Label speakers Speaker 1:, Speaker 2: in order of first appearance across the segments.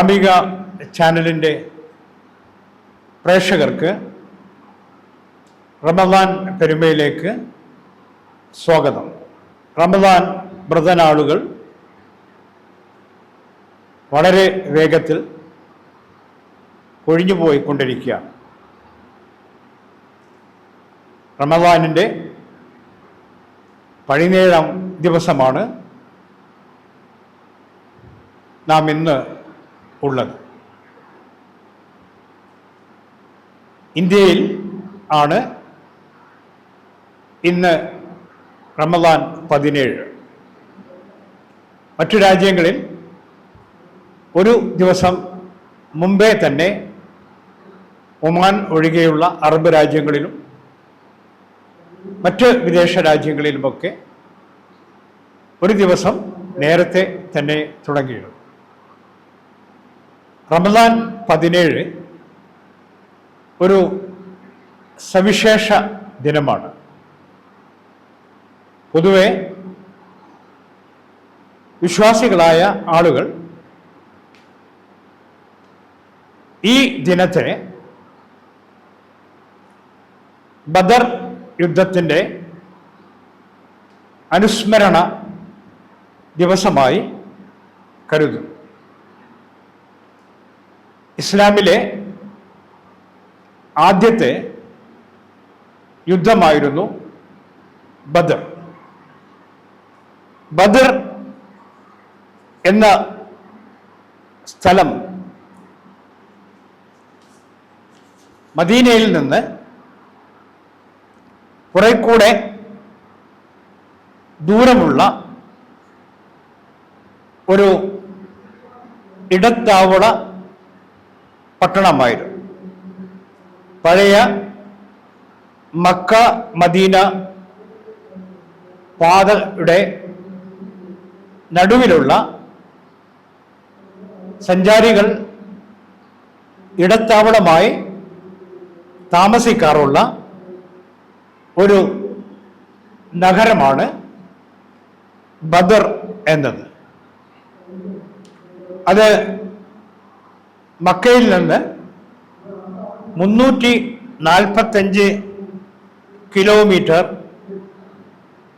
Speaker 1: ഗ്രാമിക ചാനലിന്റെ പ്രേക്ഷകർക്ക് റമദാൻ പെരുമയിലേക്ക് സ്വാഗതം. റമദാൻ വ്രതനാളുകൾ വളരെ വേഗത്തിൽ ഒഴിഞ്ഞു പോയിക്കൊണ്ടിരിക്കുകയാണ്. റമദാനിന്റെ പതിനേഴാം ദിവസമാണ് നാം ഇന്ന് ഉള്ളത്. ഇന്ത്യയിൽ ആണ് ഇന്ന് റമദാൻ പതിനേഴ്. മറ്റു രാജ്യങ്ങളിൽ ഒരു ദിവസം മുമ്പേ തന്നെ ഒമാൻ ഒഴികെയുള്ള അറബ് രാജ്യങ്ങളിലും മറ്റ് വിദേശ രാജ്യങ്ങളിലുമൊക്കെ ഒരു ദിവസം നേരത്തെ തന്നെ തുടങ്ങിയിരുന്നു. റമദാൻ പതിനേഴ് ഒരു സവിശേഷ ദിനമാണ്. പൊതുവെ വിശ്വാസികളായ ആളുകൾ ഈ ദിനത്തെ ബദർ യുദ്ധത്തിന്റെ അനുസ്മരണ ദിവസമായി കരുതും ഇസ്ലാമിലെ ആദ്യത്തെ യുദ്ധമായിരുന്നു ബദർ. ബദർ എന്ന സ്ഥലം മദീനയിൽ നിന്ന് കുറെ കൂടെ ദൂരമുള്ള ഒരു ഇടത്താവള പട്ടണമായിരുന്നു. പഴയ മക്ക മദീന പാതയുടെ നടുവിലുള്ള സഞ്ചാരികൾ ഇടത്താവളമായി താമസിക്കാറുള്ള ഒരു നഗരമാണ് ബദർ എന്നത്. അത് മക്കയിൽ നിന്ന് മുന്നൂറ്റി നാൽപ്പത്തഞ്ച് കിലോമീറ്റർ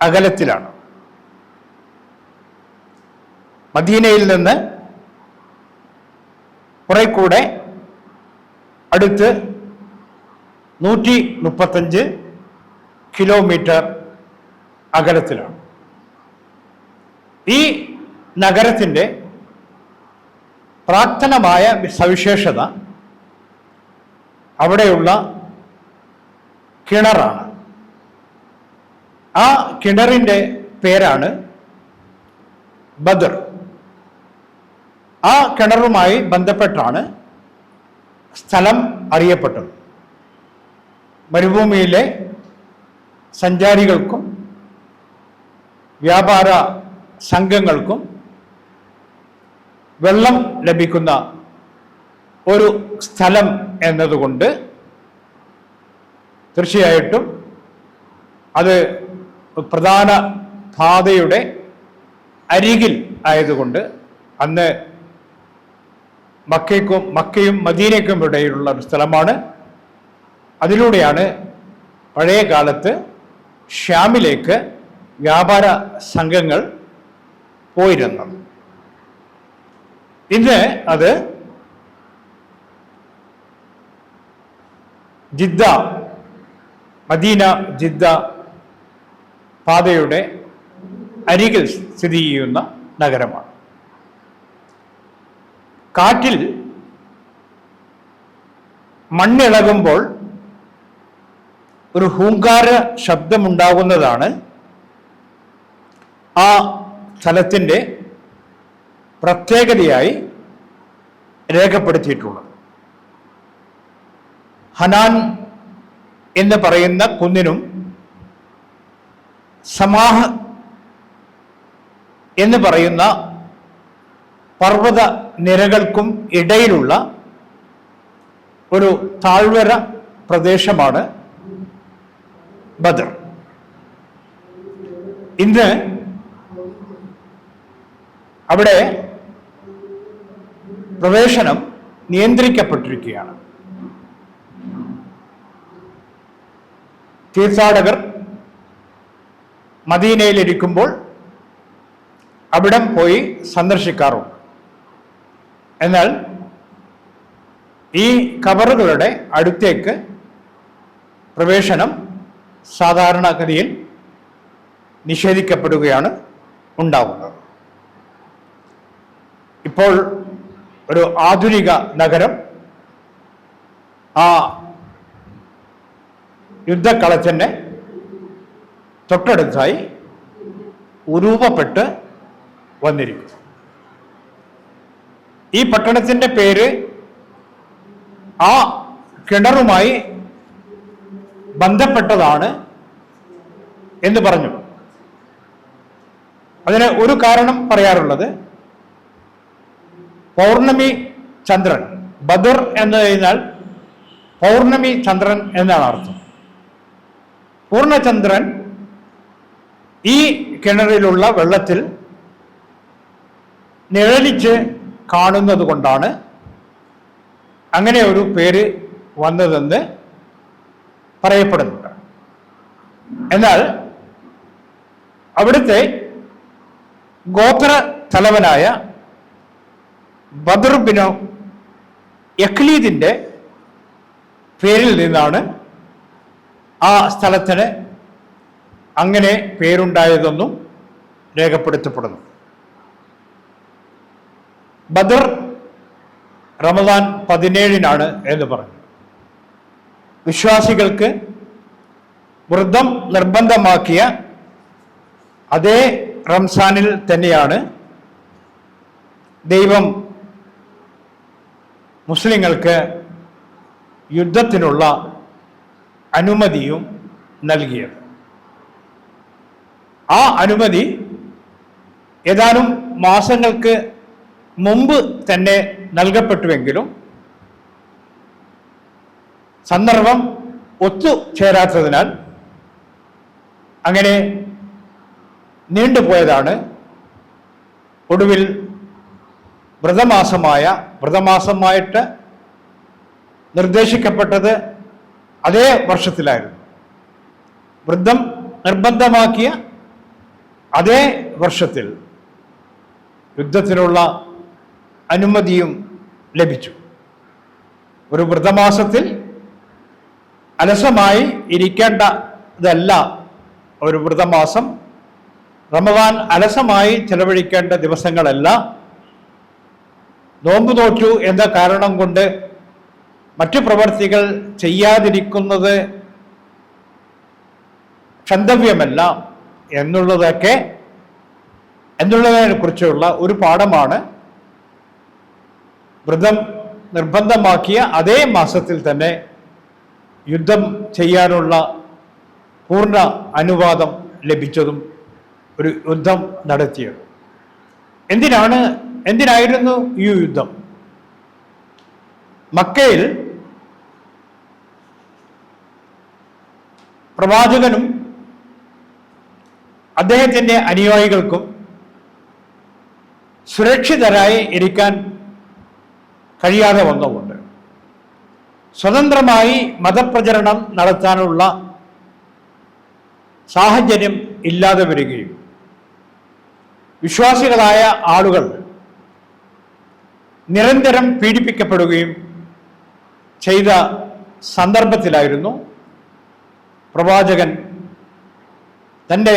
Speaker 1: അകലത്തിലാണ്. മദീനയിൽ നിന്ന് കുറെ കൂടെ അടുത്ത് നൂറ്റി മുപ്പത്തഞ്ച് കിലോമീറ്റർ അകലത്തിലാണ്. ഈ നഗരത്തിന്റെ പ്രാർത്ഥനമായ സവിശേഷത അവിടെയുള്ള കിണറാണ്. ആ കിണറിന്റെ പേരാണ് ബദർ. ആ കിണറുമായി ബന്ധപ്പെട്ടാണ് സ്ഥലം അറിയപ്പെട്ടത്. മരുഭൂമിയിലെ സഞ്ചാരികൾക്കും വ്യാപാര സംഘങ്ങൾക്കും വെള്ളം ലഭിക്കുന്ന ഒരു സ്ഥലം എന്നതുകൊണ്ട് തീർച്ചയായിട്ടും അത് പ്രധാന പാതയുടെ അരികിൽ ആയതുകൊണ്ട് അന്ന് മക്കയ്ക്കും മക്കയും മദീനയ്ക്കും ഇടയിലുള്ള ഒരു സ്ഥലമാണ്. അതിലൂടെയാണ് പഴയ കാലത്ത് ഷ്യാമിലേക്ക് വ്യാപാര സംഘങ്ങൾ പോയിരുന്നത്. ഇന്ന് അത് ജിദ്ദ മദീന ജിദ്ദ പാതയുടെ അരികിൽ സ്ഥിതി ചെയ്യുന്ന നഗരമാണ്. കാറ്റിൽ മണ്ണിളകുമ്പോൾ ഒരു ഹൂങ്കാര ശബ്ദമുണ്ടാകുന്നതാണ് ആ സ്ഥലത്തിന്റെ പ്രത്യേകതയായി രേഖപ്പെടുത്തിയിട്ടുള്ളത്. ഹനാൻ എന്ന് പറയുന്ന കുന്നിനും സമാഹ എന്ന് പറയുന്ന പർവത നിരകൾക്കും ഇടയിലുള്ള ഒരു താഴ്വര പ്രദേശമാണ് ബദർ. ഇന്ന് അവിടെ പ്രവേശനം നിയന്ത്രിക്കപ്പെട്ടിരിക്കുകയാണ്. തീർത്ഥാടകർ മദീനയിലിരിക്കുമ്പോൾ അവിടം പോയി സന്ദർശിക്കാറുണ്ട്. എന്നാൽ ഈ കവറുകളുടെ അടുത്തേക്ക് പ്രവേശനം സാധാരണഗതിയിൽ നിഷേധിക്കപ്പെടുകയാണ് ഉണ്ടാകുന്നത് ഇപ്പോൾ ഒരു ആധുനിക നഗരം. ആ യുദ്ധക്കളത്തിന്റെ തൊട്ടടുത്തായി ഉരൂപപ്പെട്ട് വന്നിരിക്കുന്നു. ഈ പട്ടണത്തിന്റെ പേര് ആ കിണറുമായി ബന്ധപ്പെട്ടതാണ് എന്ന് പറഞ്ഞു. അതിന് ഒരു കാരണം പറയാറുള്ളത്. പൗർണമി ചന്ദ്രൻ. ബദർ എന്ന് കഴിഞ്ഞാൽ പൗർണമി ചന്ദ്രൻ എന്നാണ് അർത്ഥം. പൂർണചന്ദ്രൻ ഈ കിണറിലുള്ള വെള്ളത്തിൽ നിഴലിച്ച് കാണുന്നത് കൊണ്ടാണ് അങ്ങനെ ഒരു പേര് വന്നതെന്ന് പറയപ്പെടുന്നുണ്ട്. എന്നാൽ അവിടുത്തെ ഗോത്ര തലവനായ ബദർബിനോ യക്ലീദിന്റെ പേരിൽ നിന്നാണ് ആ സ്ഥലത്തിന് അങ്ങനെ പേരുണ്ടായതെന്നും രേഖപ്പെടുത്തപ്പെടുന്നു. ബദർ റമദാൻ പതിനേഴിനാണ് എന്ന് പറഞ്ഞു. വിശ്വാസികൾക്ക് വൃദ്ധം നിർബന്ധമാക്കിയ അതേ റംസാനിൽ തന്നെയാണ് ദൈവം മുസ്ലിങ്ങൾക്ക് യുദ്ധത്തിനുള്ള അനുമതിയും നൽകിയത്. ആ അനുമതി ഏതാനും മാസങ്ങൾക്ക് മുമ്പ് തന്നെ നൽകപ്പെട്ടുവെങ്കിലും സന്ദർഭം ഒത്തുചേരാത്തതിനാൽ അങ്ങനെ നീണ്ടുപോയതാണ്. ഒടുവിൽ വ്രതമാസമായ വ്രതമാസമായിട്ട് നിർദ്ദേശിക്കപ്പെട്ടത് അതേ വർഷത്തിലായിരുന്നു. വൃദ്ധം നിർബന്ധമാക്കിയ അതേ വർഷത്തിൽ യുദ്ധത്തിനുള്ള അനുമതിയും ലഭിച്ചു. ഒരു വ്രതമാസത്തിൽ അലസമായി ഇരിക്കേണ്ടതല്ല ഒരു വ്രതമാസം. റമദാൻ അലസമായി ചെലവഴിക്കേണ്ട ദിവസങ്ങളല്ല. നോമ്പ് നോറ്റു എന്ന കാരണം കൊണ്ട് മറ്റു പ്രവർത്തികൾ ചെയ്യാതിരിക്കുന്നത് ക്ഷന്തവ്യമല്ല എന്നുള്ളതൊക്കെ എന്നുള്ളതിനെ കുറിച്ചുള്ള ഒരു പാഠമാണ്. വ്രതം നിർബന്ധമാക്കിയ അതേ മാസത്തിൽ തന്നെ യുദ്ധം ചെയ്യാനുള്ള പൂർണ അനുവാദം ലഭിച്ചതും ഒരു യുദ്ധം നടത്തിയത്. എന്തിനാണ് എന്തിനായിരുന്നു ഈ യുദ്ധം? മക്കയിൽ പ്രവാചകനും അദ്ദേഹത്തിന്റെ അനുയായികൾക്കും സുരക്ഷിതരായി ഇരിക്കാൻ കഴിയാതെ വന്നുകൊണ്ട് സ്വതന്ത്രമായി മതപ്രചരണം നടത്താനുള്ള സാഹചര്യം ഇല്ലാതെ വരികയും വിശ്വാസികളായ ആളുകൾ നിരന്തരം പീഡിപ്പിക്കപ്പെടുകയും ചെയ്ത സന്ദർഭത്തിലായിരുന്നു പ്രവാചകൻ തന്റെ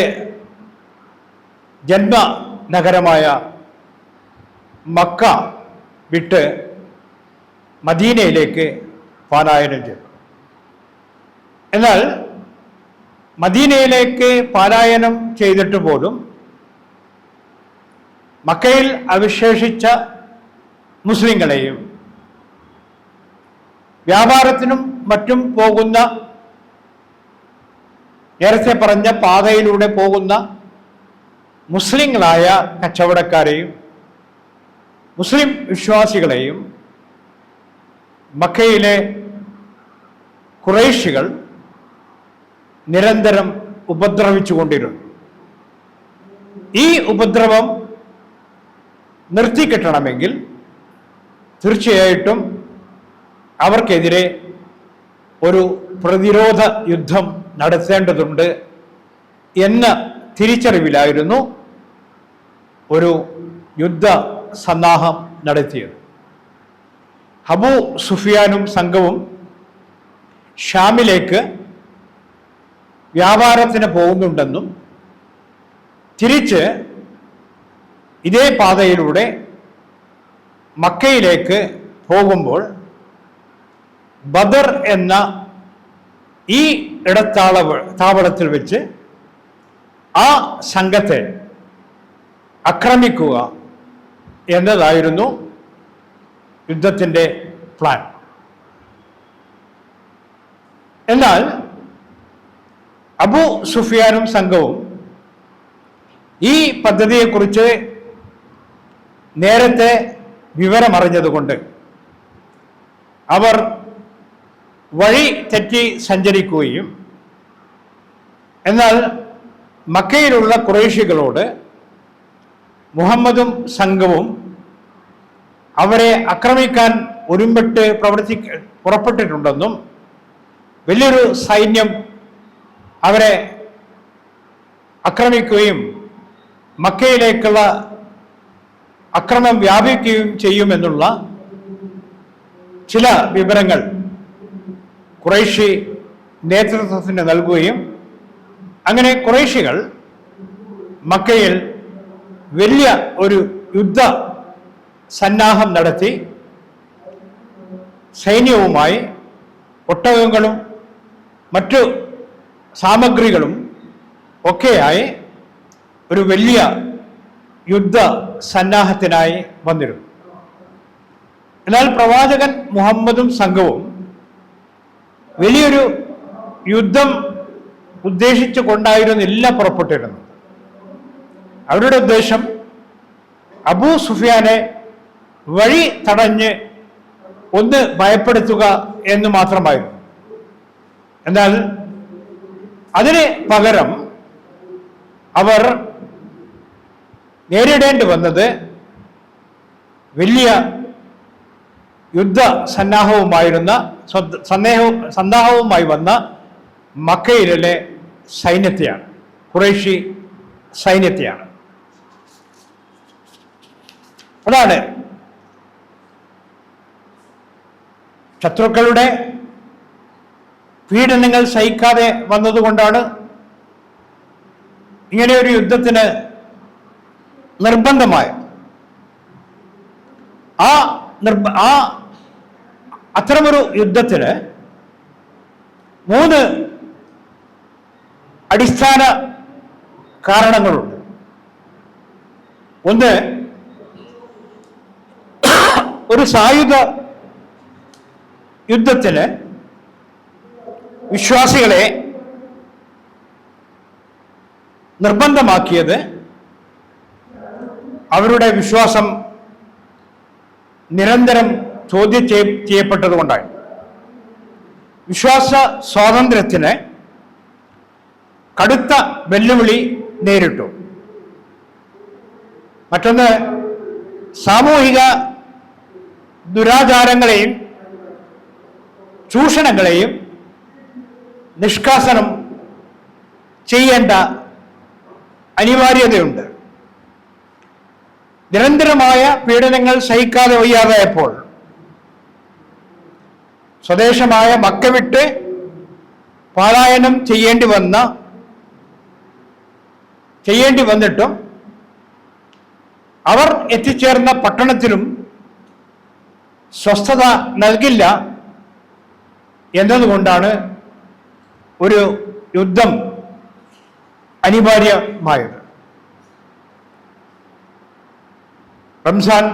Speaker 1: ജന്മ നഗരമായ മക്ക വിട്ട് മദീനയിലേക്ക് പാലായനം ചെയ്തു. എന്നാൽ മദീനയിലേക്ക് പാലായനം ചെയ്തിട്ട് പോലും മക്കയിൽ അവശേഷിച്ച മുസ്ലിങ്ങളെയും. വ്യാപാരത്തിനും മറ്റും പോകുന്ന നേരത്തെ പറഞ്ഞ പാതയിലൂടെ പോകുന്ന മുസ്ലിങ്ങളായ കച്ചവടക്കാരെയും മുസ്ലിം വിശ്വാസികളെയും മക്കയിലെ കുറേശികൾ നിരന്തരം ഉപദ്രവിച്ചുകൊണ്ടിരുന്നു. ഈ ഉപദ്രവം നിർത്തിക്കിട്ടണമെങ്കിൽ തീർച്ചയായിട്ടും അവർക്കെതിരെ ഒരു പ്രതിരോധ യുദ്ധം നടത്തേണ്ടതുണ്ട് എന്ന തിരിച്ചറിവിലായിരുന്നു ഒരു യുദ്ധ സന്നാഹം നടത്തിയത്. ഹബു സുഫിയാനും സംഘവും ഷാമിലേക്ക് വ്യാപാരത്തിന് പോകുന്നുണ്ടെന്നും തിരിച്ച് ഇതേ പാതയിലൂടെ മക്കയിലേക്ക് പോകുമ്പോൾ ബദർ എന്ന ഈ ഇടത്താള താവളത്തിൽ വെച്ച് ആ സംഘത്തെ ആക്രമിക്കുക എന്നതായിരുന്നു യുദ്ധത്തിന്റെ പ്ലാൻ എന്നാൽ അബു സുഫിയാനും സംഘവും ഈ പദ്ധതിയെക്കുറിച്ച് നേരത്തെ വിവരമറിഞ്ഞതുകൊണ്ട് അവർ വഴി തെറ്റി സഞ്ചരിക്കുകയും എന്നാൽ മക്കയിലുള്ള കുറേശികളോട് മുഹമ്മദും സംഘവും അവരെ ആക്രമിക്കാൻ ഒരുമ്പിട്ട് പ്രവർത്തി പുറപ്പെട്ടിട്ടുണ്ടെന്നും വലിയൊരു സൈന്യം അവരെ ആക്രമിക്കുകയും മക്കയിലേക്കുള്ള അക്രമം വ്യാപിക്കുകയും ചെയ്യുമെന്നുള്ള ചില വിവരങ്ങൾ കുറേശ്ശി നേതൃത്വത്തിന് നൽകുകയും അങ്ങനെ കുറേശികൾ മക്കയിൽ വലിയ ഒരു യുദ്ധ സന്നാഹം നടത്തി സൈന്യവുമായി ഒട്ടകങ്ങളും മറ്റു സാമഗ്രികളും ഒക്കെയായി ഒരു വലിയ യുദ്ധ സന്നാഹത്തിനായി വന്നിരുന്നു. എന്നാൽ പ്രവാചകൻ മുഹമ്മദും സംഘവും വലിയൊരു യുദ്ധം ഉദ്ദേശിച്ചു കൊണ്ടായിരുന്നില്ല പുറപ്പെട്ടിരുന്നത്. അവരുടെ ഉദ്ദേശം അബൂ സുഫിയാനെ വഴി തടഞ്ഞ് ഒന്ന് ഭയപ്പെടുത്തുക എന്ന് മാത്രമായിരുന്നു. എന്നാൽ അതിന് പകരം അവർ നേരിടേണ്ടി വന്നത് വലിയ യുദ്ധ സന്നാഹവുമായിരുന്ന സന്ദേഹവും സന്നാഹവുമായി വന്ന മക്കയിലെ സൈന്യത്തെയാണ്. കുറേഷി സൈന്യത്തെയാണ്. അതാണ് ശത്രുക്കളുടെ പീഡനങ്ങൾ സഹിക്കാതെ വന്നതുകൊണ്ടാണ് ഇങ്ങനെ ഒരു യുദ്ധത്തിന് നിർബന്ധമായ. ആ നിർബ ആ അത്തരമൊരു യുദ്ധത്തിന് മൂന്ന് അടിസ്ഥാന കാരണങ്ങളുണ്ട്. ഒന്ന് ഒരു സായുധ യുദ്ധത്തിന് വിശ്വാസികളെ നിർബന്ധമാക്കിയത് അവരുടെ വിശ്വാസം നിരന്തരം ചോദ്യം ചെയ്യ- ചെയ്യപ്പെട്ടതുകൊണ്ടാണ്. വിശ്വാസ സ്വാതന്ത്ര്യത്തിന് കടുത്ത വെല്ലുവിളി നേരിട്ടു. മറ്റൊന്ന് സാമൂഹിക ദുരാചാരങ്ങളെയും ചൂഷണങ്ങളെയും നിഷ്കാസനം ചെയ്യേണ്ട അനിവാര്യതയുണ്ട്. നിരന്തരമായ പീഡനങ്ങൾ സഹിക്കാതെ വയ്യാതായപ്പോൾ സ്വദേശമായ മക്ക വിട്ട് പാലായനം ചെയ്യേണ്ടി വന്ന ചെയ്യേണ്ടി വന്നിട്ടും അവർ എത്തിച്ചേർന്ന പട്ടണത്തിലും സ്വസ്ഥത നൽകില്ല എന്നതുകൊണ്ടാണ് ഒരു യുദ്ധം അനിവാര്യമായത്. റംസാൻ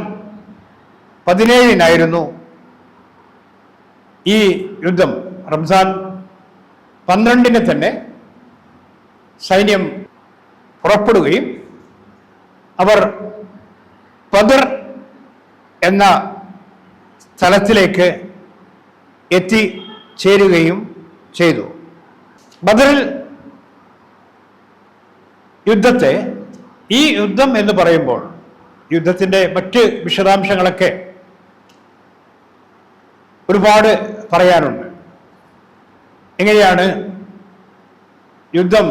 Speaker 1: പതിനേഴിനായിരുന്നു ഈ യുദ്ധം. റംസാൻ പന്ത്രണ്ടിന് തന്നെ സൈന്യം പുറപ്പെടുകയും അവർ പദർ എന്ന സ്ഥലത്തിലേക്ക് എത്തിച്ചേരുകയും ചെയ്തു. ബദറിൽ യുദ്ധത്തെ ഈ യുദ്ധം എന്ന് പറയുമ്പോൾ യുദ്ധത്തിന്റെ മറ്റ് വിശദാംശങ്ങളൊക്കെ ഒരുപാട് പറയാനുണ്ട്. എങ്ങനെയാണ് യുദ്ധം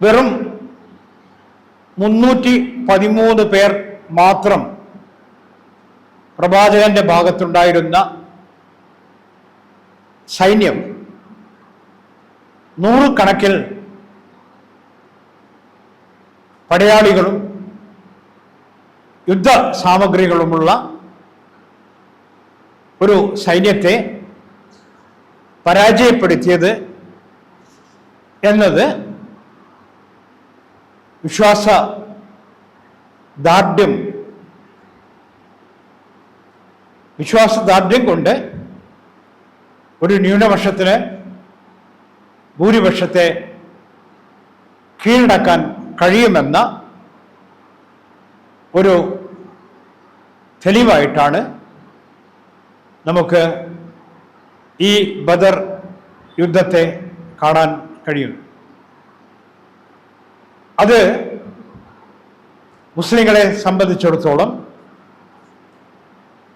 Speaker 1: വെറും മുന്നൂറ്റി പതിമൂന്ന് പേർ മാത്രം പ്രവാചകന്റെ ഭാഗത്തുണ്ടായിരുന്ന സൈന്യം നൂറുകണക്കിൽ പടയാളികളും യുദ്ധ സാമഗ്രികളുമുള്ള ഒരു സൈന്യത്തെ പരാജയപ്പെടുത്തിയത് എന്നത് വിശ്വാസ ദാർഢ്യം വിശ്വാസ ദാർഢ്യം കൊണ്ട് ഒരു ന്യൂനപക്ഷത്തിന് ഭൂരിപക്ഷത്തെ കീഴടക്കാൻ കഴിയുമെന്ന ഒരു തെളിവായിട്ടാണ് നമുക്ക് ഈ ബദർ യുദ്ധത്തെ കാണാൻ കഴിയുന്നത്. അത് മുസ്ലിങ്ങളെ സംബന്ധിച്ചിടത്തോളം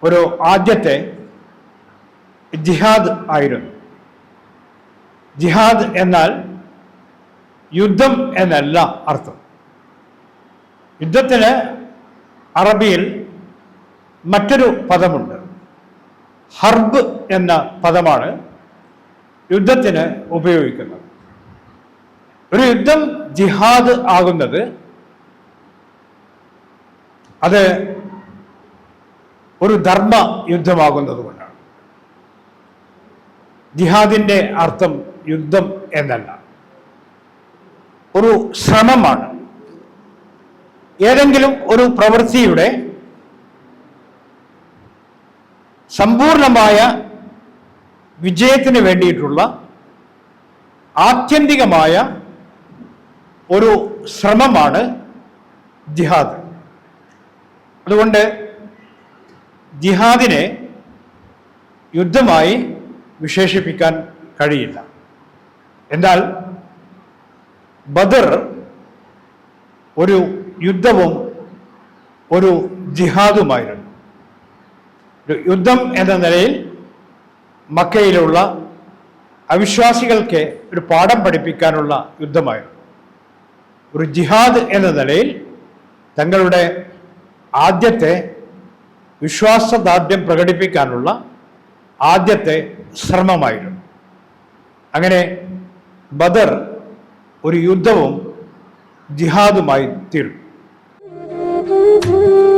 Speaker 1: ഒരു ആദ്യത്തെ ജിഹാദ് ആയിരുന്നു. ജിഹാദ് എന്നാൽ യുദ്ധം എന്നല്ല അർത്ഥം. യുദ്ധത്തിന് അറബിയിൽ മറ്റൊരു പദമുണ്ട്. ഹർബ് എന്ന പദമാണ് യുദ്ധത്തിന് ഉപയോഗിക്കുന്നത്. ഒരു യുദ്ധം ജിഹാദ് ആകുന്നത് അത് ഒരു ധർമ്മ യുദ്ധമാകുന്നത് കൊണ്ടാണ്. ജിഹാദിന്റെ അർത്ഥം യുദ്ധം എന്നല്ല. ഒരു ശ്രമമാണ്. ഏതെങ്കിലും ഒരു പ്രവൃത്തിയുടെ സമ്പൂർണമായ വിജയത്തിന് വേണ്ടിയിട്ടുള്ള ആത്യന്തികമായ ഒരു ശ്രമമാണ് ജിഹാദ്. അതുകൊണ്ട് ജിഹാദിനെ യുദ്ധമായി വിശേഷിപ്പിക്കാൻ കഴിയില്ല. എന്നാൽ ബദർ ഒരു യുദ്ധവും ഒരു ജിഹാദുമായിരുന്നു. യുദ്ധം എന്ന നിലയിൽ മക്കയിലുള്ള അവിശ്വാസികൾക്ക് ഒരു പാഠം പഠിപ്പിക്കാനുള്ള യുദ്ധമായിരുന്നു. ഒരു ജിഹാദ് എന്ന നിലയിൽ തങ്ങളുടെ ആദ്യത്തെ വിശ്വാസദാർഢ്യം പ്രകടിപ്പിക്കാനുള്ള ആദ്യത്തെ ശ്രമമായിരുന്നു. അങ്ങനെ ബദർ ഒരു യുദ്ധവും ജിഹാദുമായി തീർന്നു.
Speaker 2: Jesus.